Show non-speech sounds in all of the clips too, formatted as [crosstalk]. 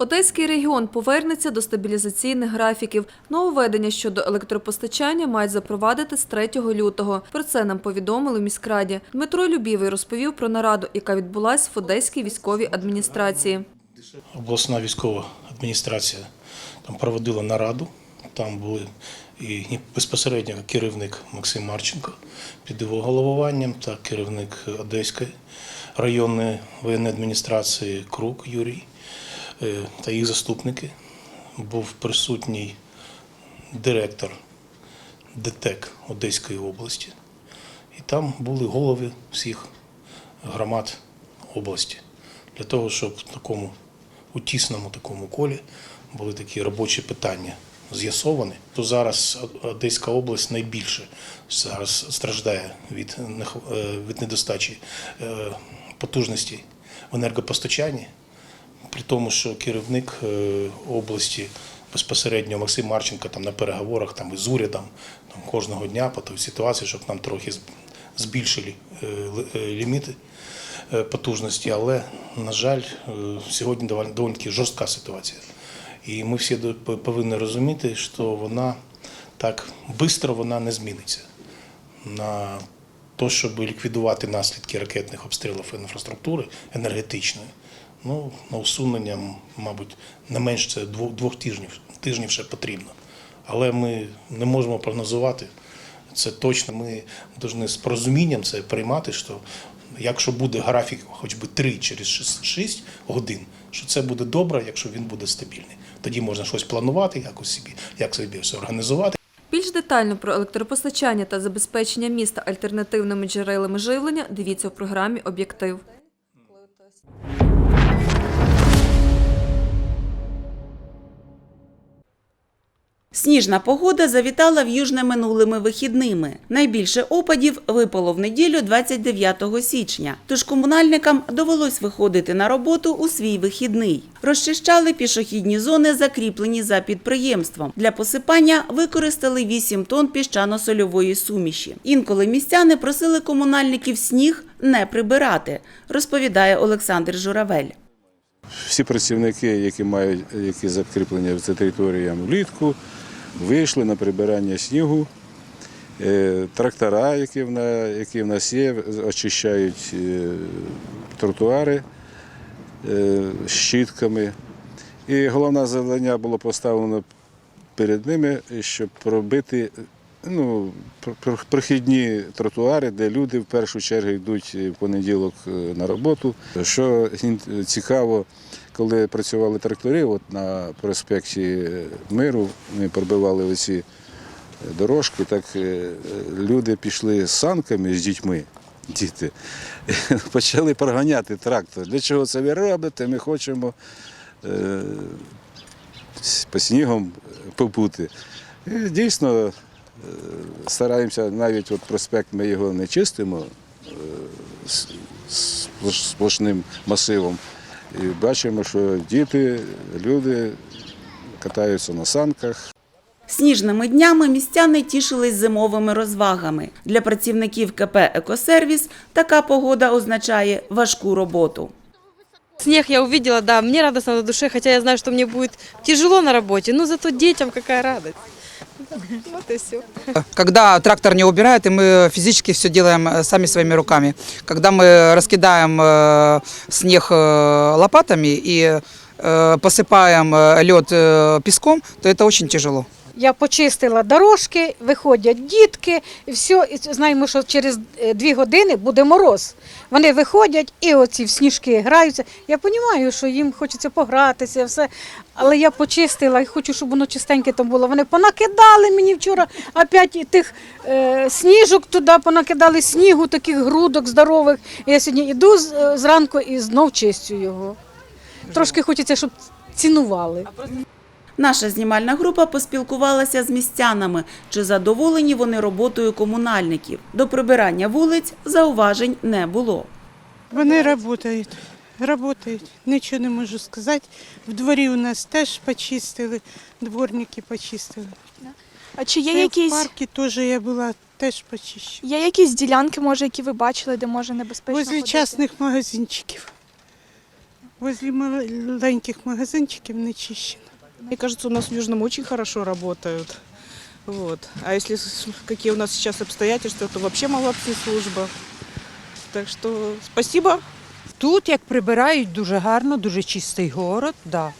Одеський регіон повернеться до стабілізаційних графіків. Нововведення щодо електропостачання мають запровадити з 3 лютого. Про це нам повідомили в міськраді. Дмитро Любівий розповів про нараду, яка відбулась в Одеській військовій адміністрації. обласна військова адміністрація там проводила нараду. Там були і безпосередньо керівник Максим Марченко під його головуванням та керівник Одеської районної воєнної адміністрації Крук Юрій та їх заступники. Був присутній директор ДТЕК Одеської області. І там були голови всіх громад області для того, щоб в такому у тісному такому колі були такі робочі питання з'ясовані. То зараз Одеська область найбільше зараз страждає від, е, від недостачі е, потужностей в енергопостачанні, при тому, що керівник е, області безпосередньо Максим Марченко там на переговорах там із урядом там кожного дня по той ситуації, щоб нам трохи збільшили е, е, ліміти потужності, але на жаль, сьогодні доволі таки жорстка ситуація. І ми всі повинні розуміти, що вона так швидко вона не зміниться на те, щоб ліквідувати наслідки ракетних обстрілів інфраструктури енергетичної. Ну, на усунення, мабуть, не менше це двох, двох тижнів, тижнів ще потрібно. Але ми не можемо прогнозувати. Це точно ми повинні з порозумінням це приймати, що якщо буде графік хоч би 3 через 6 годин, що це буде добре, якщо він буде стабільний. Тоді можна щось планувати, якось собі, як собі все організувати. Більш детально про електропостачання та забезпечення міста альтернативними джерелами живлення дивіться в програмі Об'єктив. Сніжна погода завітала в Южне минулими вихідними. Найбільше опадів випало в неділю 29 січня, тож комунальникам довелось виходити на роботу у свій вихідний. Розчищали пішохідні зони, закріплені за підприємством. Для посипання використали 8 тонн піщано-сольової суміші. Інколи містяни просили комунальників сніг не прибирати, розповідає Олександр Журавель. Всі працівники, які мають які закріплені за територіям влітку, вийшли на прибирання снігу. Е, Трактора, які в на- які в нас є, очищають е, тротуари е, щітками. І головне завдання було поставлено перед ними, щоб пробити ну, пр- пр- прохідні тротуари, де люди в першу чергу йдуть в понеділок на роботу. Що цікаво, коли працювали трактори, от на проспекті Миру ми пробивали оці дорожки, так е, люди пішли з санками з дітьми. Діти [laughs] почали проганяти трактор. Для чого це ви робите? Ми хочемо е, по снігом побути. І дійсно е, стараємося, навіть от проспект ми його не чистимо е, сплошним масивом. І бачимо, що діти, люди катаються на санках. Сніжними днями містяни тішились зимовими розвагами. Для працівників КП «Екосервіс» така погода означає важку роботу. Снег я увидела, да, мне радостно на душе, хотя я знаю, что мне будет тяжело на работе, но зато детям какая радость. Вот и все. Когда трактор не убирает, и мы физически все делаем э, сами своими руками. Когда мы раскидаем э, снег э, лопатами и э, посыпаем э, лед э, песком, то это очень тяжело. Я почистила дорожки, виходять дітки, і все, і знаємо, що через е, дві години буде мороз. Вони виходять і оці в сніжки граються. Я розумію, що їм хочеться погратися, все. Але я почистила і хочу, щоб воно чистеньке там було. Вони понакидали мені вчора опять тих е, сніжок туди, понакидали снігу, таких грудок здорових. Я сьогодні йду е, зранку і знов чистю його. Трошки хочеться, щоб цінували. Наша знімальна група поспілкувалася з містянами, чи задоволені вони роботою комунальників. До прибирання вулиць зауважень не було. Вони працюють, працюють. Нічого не можу сказати. В дворі у нас теж почистили, дворники почистили. А чи є Це В якісь, парку теж я була, теж почищена. є якісь ділянки, може, які ви бачили, де може небезпечно Возле ходити? частних магазинчиків. Возле маленьких магазинчиків не чищено. Мне кажется, у нас в Южном очень хорошо работают. Вот. А если какие у нас сейчас обстоятельства, то вообще молодцы служба. Так что спасибо. Тут як прибирають дуже гарно, дуже чистий город. Да.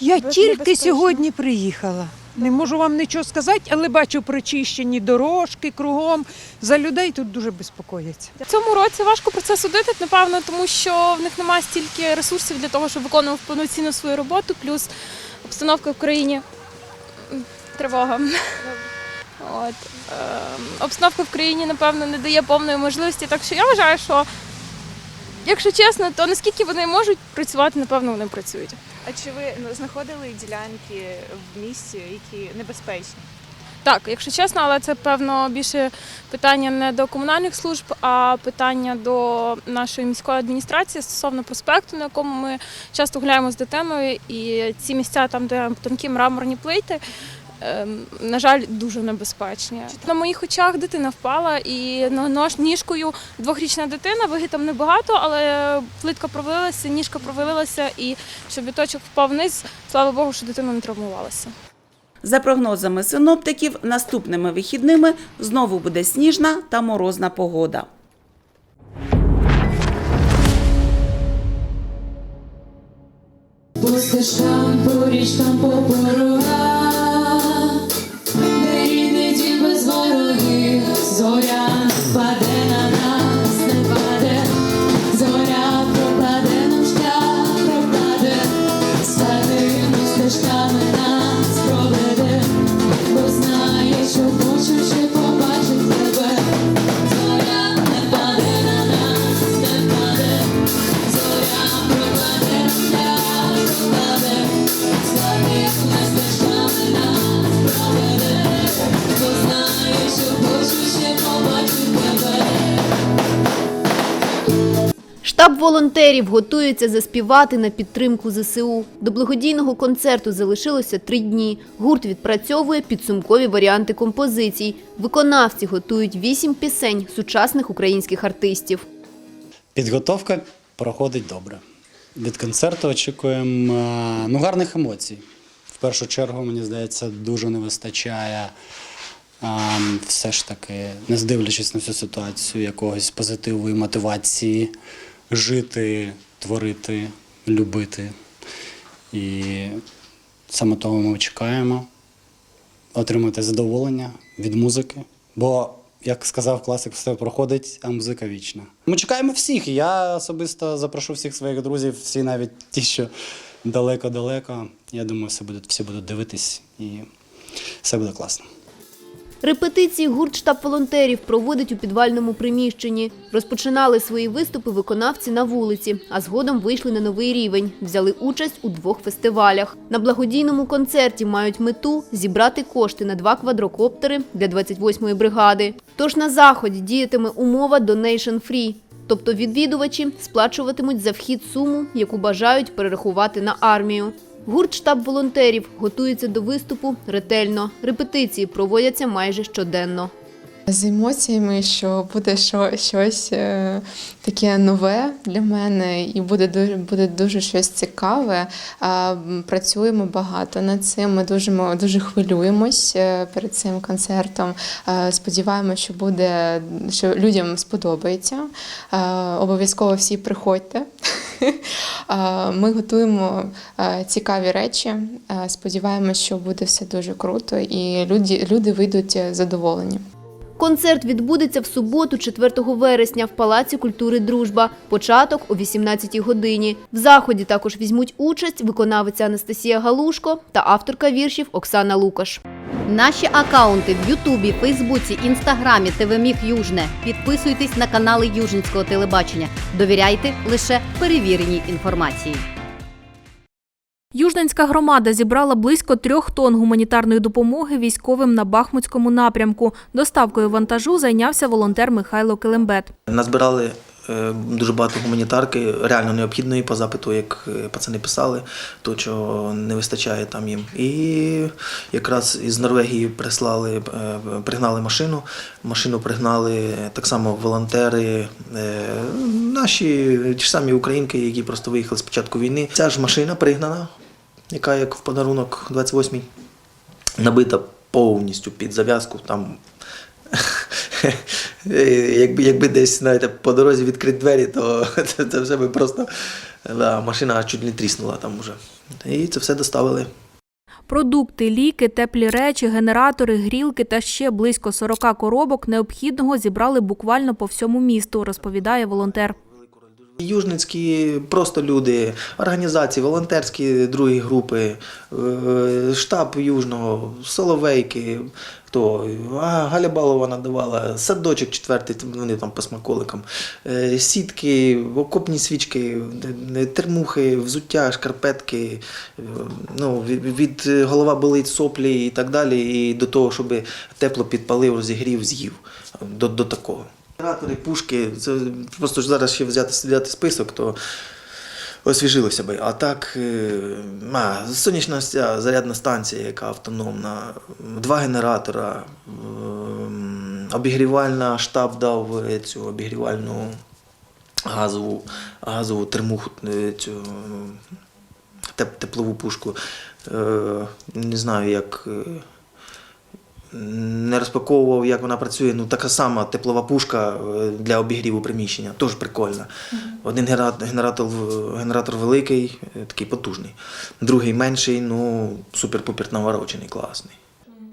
Я тільки сьогодні приїхала. Не можу вам нічого сказати, але бачу прочищені дорожки кругом. За людей тут дуже безпокояться. В цьому році важко про це судити, напевно, тому що в них немає стільки ресурсів для того, щоб виконувати повноцінно свою роботу, плюс обстановка в країні тривога. От. Ем, обстановка в країні, напевно, не дає повної можливості. Так що я вважаю, що, якщо чесно, то наскільки вони можуть працювати, напевно, вони працюють. А чи ви ну, знаходили ділянки в місті, які небезпечні? Так, якщо чесно, але це певно більше питання не до комунальних служб, а питання до нашої міської адміністрації стосовно проспекту, на якому ми часто гуляємо з дитиною. І ці місця, там, де тонкі мраморні плити, ем, на жаль, дуже небезпечні. На моїх очах дитина впала і ніжкою двохрічна дитина, ваги там небагато, але плитка провалилася, ніжка провалилася, і щоб біточок впав вниз, слава Богу, що дитина не травмувалася. За прогнозами синоптиків, наступними вихідними знову буде сніжна та морозна погода. По стежкам, без ворогів, зоря Штаб волонтерів готується заспівати на підтримку ЗСУ. До благодійного концерту залишилося три дні. Гурт відпрацьовує підсумкові варіанти композицій. Виконавці готують вісім пісень сучасних українських артистів. Підготовка проходить добре. Від концерту очікуємо е, ну, гарних емоцій. В першу чергу, мені здається, дуже не вистачає е, все ж таки, не здивлячись на всю ситуацію, якогось позитиву і мотивації жити, творити, любити. І саме того ми чекаємо отримати задоволення від музики. Бо, як сказав класик, все проходить, а музика вічна. Ми чекаємо всіх. Я особисто запрошу всіх своїх друзів, всі навіть ті, що далеко-далеко. Я думаю, все будуть, всі будуть дивитись і все буде класно. Репетиції гурт штаб волонтерів проводить у підвальному приміщенні. Розпочинали свої виступи виконавці на вулиці, а згодом вийшли на новий рівень. Взяли участь у двох фестивалях. На благодійному концерті мають мету зібрати кошти на два квадрокоптери для 28-ї бригади. Тож на заході діятиме умова Donation Free. Тобто відвідувачі сплачуватимуть за вхід суму, яку бажають перерахувати на армію. Гурт штаб волонтерів готується до виступу ретельно. Репетиції проводяться майже щоденно. З емоціями, що буде що, щось е, таке нове для мене, і буде дуже, буде дуже щось цікаве. Працюємо багато над цим. Ми дуже, дуже хвилюємось е, перед цим концертом. Сподіваємося, що буде, що людям сподобається. Обов'язково всі приходьте. [laughs] Ми готуємо е, цікаві речі. Сподіваємось, що буде все дуже круто, і люди, люди вийдуть задоволені. Концерт відбудеться в суботу, 4 вересня, в Палаці культури Дружба. Початок о 18-й годині. В заході також візьмуть участь виконавиця Анастасія Галушко та авторка віршів Оксана Лукаш. Наші акаунти в Ютубі, Фейсбуці, Інстаграмі, ТВ Южне. Підписуйтесь на канали Южницького телебачення. Довіряйте лише перевіреній інформації. Южненська громада зібрала близько трьох тонн гуманітарної допомоги військовим на Бахмутському напрямку. Доставкою вантажу зайнявся волонтер Михайло Килимбет. Назбирали Е, Дуже багато гуманітарки, реально необхідної по запиту, як е, пацани писали, то чого не вистачає там їм. І якраз із Норвегії прислали, е, пригнали машину. Машину пригнали так само волонтери, наші ті ж самі українки, які просто виїхали з початку війни. Ця ж машина пригнана, яка як в подарунок 28-й, набита повністю під зав'язку. Там [laughs] якби, якби десь знаєте, по дорозі відкрити двері, то [laughs] це, це вже би просто да, машина чуть не тріснула там уже. І це все доставили. Продукти, ліки, теплі речі, генератори, грілки та ще близько 40 коробок необхідного зібрали буквально по всьому місту, розповідає волонтер. Южницькі просто люди, організації, волонтерські другі групи, е, штаб Южного, Соловейки, хто Галя Балова надавала, садочок четвертий, вони там по смаколикам, е, сітки, окопні свічки, термухи, взуття, шкарпетки, е, ну, від голова болить соплі і так далі, і до того, щоб тепло підпалив, розігрів, з'їв. До, до такого. Генератори, пушки, це просто зараз ще взяти, взяти список, то освіжилося би. А так, е, а, сонячна зарядна станція, яка автономна, два генератора, ем, обігрівальна штаб дав е, цю обігрівальну газову, газову термуху, е, цю теплову пушку. Не знаю, як. Не розпаковував, як вона працює. Ну, така сама теплова пушка е, для обігріву приміщення, теж прикольна. Один генератор, генератор великий, е, такий потужний. Другий менший, ну, супер-пупер наворочений, класний.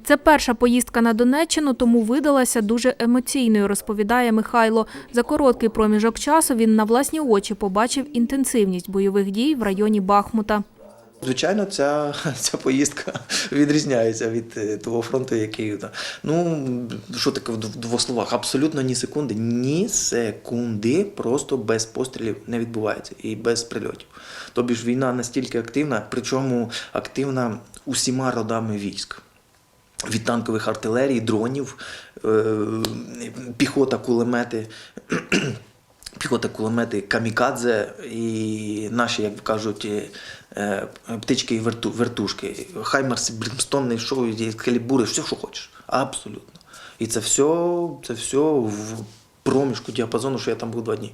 Це перша поїздка на Донеччину, тому видалася дуже емоційною, розповідає Михайло. За короткий проміжок часу він на власні очі побачив інтенсивність бойових дій в районі Бахмута. Звичайно, ця, ця поїздка відрізняється від е, того фронту, який. Ну, що таке в двох словах? Абсолютно ні секунди. Ні секунди просто без пострілів не відбувається і без прильотів. Тобі ж війна настільки активна, причому активна усіма родами військ. Від танкових артилерій, дронів, е, піхота, кулемети. [clears throat] Піхота, кулемети, камікадзе і наші, як кажуть, е, птички і верту, вертушки. Хаймарси, Брімстони, що є, калібури, все, що хочеш. Абсолютно. І це все, це все в проміжку діапазону, що я там був два дні.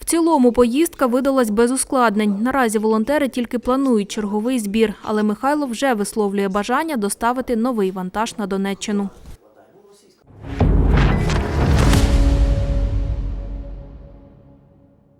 В цілому поїздка видалась без ускладнень. Наразі волонтери тільки планують черговий збір, але Михайло вже висловлює бажання доставити новий вантаж на Донеччину.